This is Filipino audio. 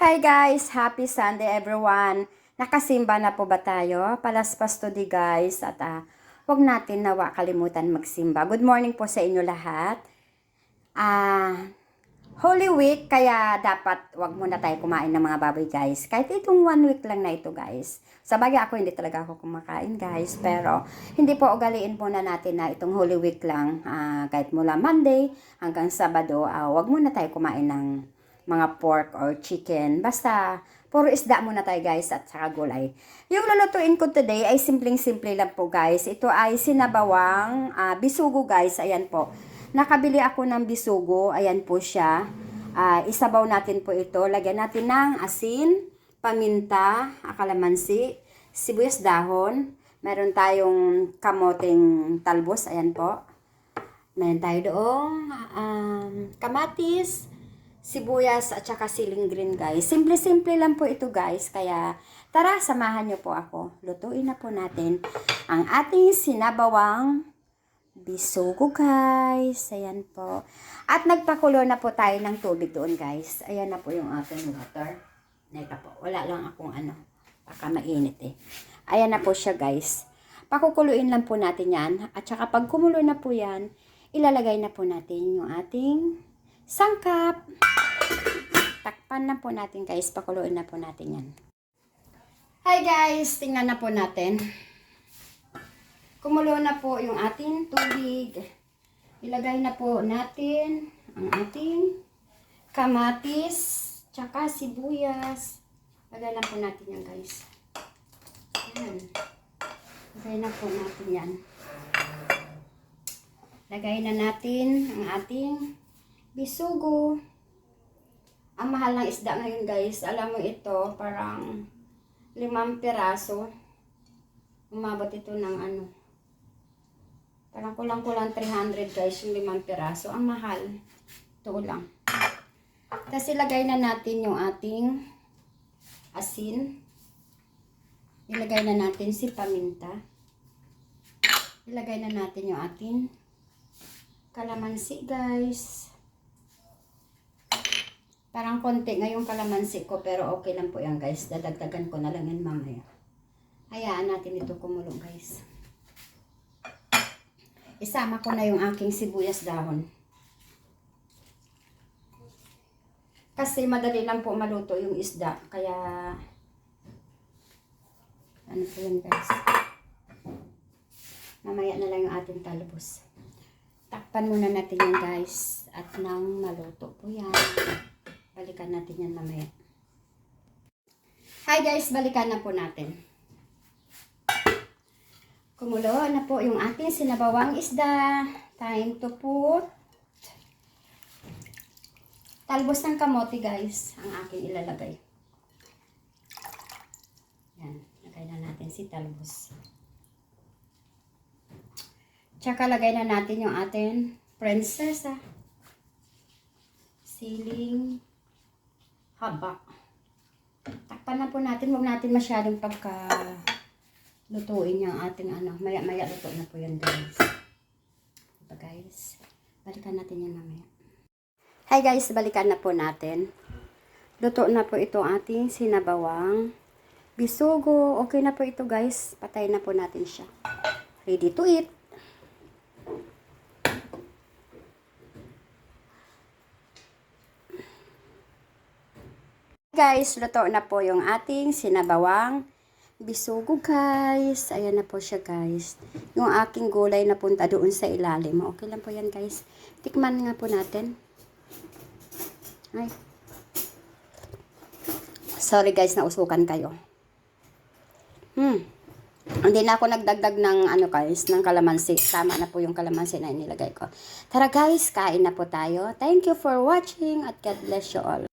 Hi guys! Happy Sunday everyone! Nakasimba na po ba tayo? Palaspas to di guys at ah, huwag natin nawa kalimutan magsimba. Good morning po sa inyo lahat. Ah, Holy Week kaya dapat wag muna tayo kumain ng mga baboy guys. Kahit itong one week lang na ito guys. Sa bagay ako hindi talaga ako kumakain guys. Pero hindi po ugaliin muna natin na itong Holy Week lang. ah, kahit mula Monday hanggang Sabado, ah, wag muna tayo kumain ng mga pork or chicken. Basta, puro isda muna tayo guys at saka gulay. Yung lulutuin ko today ay simpleng-simple lang po guys. Ito ay sinabawang ah, bisugo guys. Ayan po. Nakabili ako ng bisugo. Ayan po siya. Ah, isabaw natin po ito. Lagyan natin ng asin, paminta, akalamansi, sibuyas dahon. Meron tayong kamoteng talbos. Ayan po. Meron tayo doong um, kamatis, sibuyas at saka siling green guys. Simple-simple lang po ito guys. Kaya tara, samahan niyo po ako. Lutuin na po natin ang ating sinabawang bisugo guys. Ayan po. At nagpakulo na po tayo ng tubig doon guys. Ayan na po yung ating water. Neka po. Wala lang akong ano. Baka mainit eh. Ayan na po siya guys. Pakukuluin lang po natin yan. At saka pag kumulo na po yan, ilalagay na po natin yung ating sangkap. Takpan na po natin guys. Pakuluin na po natin yan. Hi guys! Tingnan na po natin. Kumulo na po yung ating tubig. Ilagay na po natin ang ating kamatis, tsaka sibuyas. Lagay na po natin yan guys. Yan. Lagay na po natin yan. Lagay na natin ang ating bisugo. Ang mahal ng isda ngayon guys, alam mo ito, parang limang piraso. Umabot ito ng ano, parang kulang-kulang 300 guys, yung limang piraso. Ang mahal. Ito lang. Tapos ilagay na natin yung ating asin. Ilagay na natin si paminta. Ilagay na natin yung ating kalamansi guys. Parang konti ngayong kalamansi ko pero okay lang po yan guys. Dadagdagan ko na lang yan mamaya. Hayaan natin ito kumulong guys. Isama ko na yung aking sibuyas dahon. Kasi madali lang po maluto yung isda. Kaya ano po yan guys. Mamaya na lang yung ating talbos. Takpan muna natin yan guys. At nang maluto po yan. Balikan natin yan mamaya. Hi guys, balikan na po natin. Kumulo na po yung ating sinabawang isda. Time to put talbos ng kamote guys ang aking ilalagay. Yan, lagay na natin si talbos. Tsaka lagay na natin yung ating prinsesa. Siling haba. Takpan na po natin. Huwag natin masyadong pagka lutuin yung ating ano. Maya-maya luto na po yan guys. Diba guys? Balikan natin yan mamaya. Hi guys, balikan na po natin. Luto na po ito ating sinabawang bisugo. Okay na po ito guys. Patay na po natin siya. Ready to eat. Guys, luto na po yung ating sinabawang bisugo guys. Ayan na po siya guys. Yung aking gulay na punta doon sa ilalim. Okay lang po yan guys. Tikman nga po natin. Ay. Sorry guys, nausukan kayo. Hmm. Hindi na ako nagdagdag ng ano guys, ng kalamansi. Tama na po yung kalamansi na inilagay ko. Tara guys, kain na po tayo. Thank you for watching at God bless you all.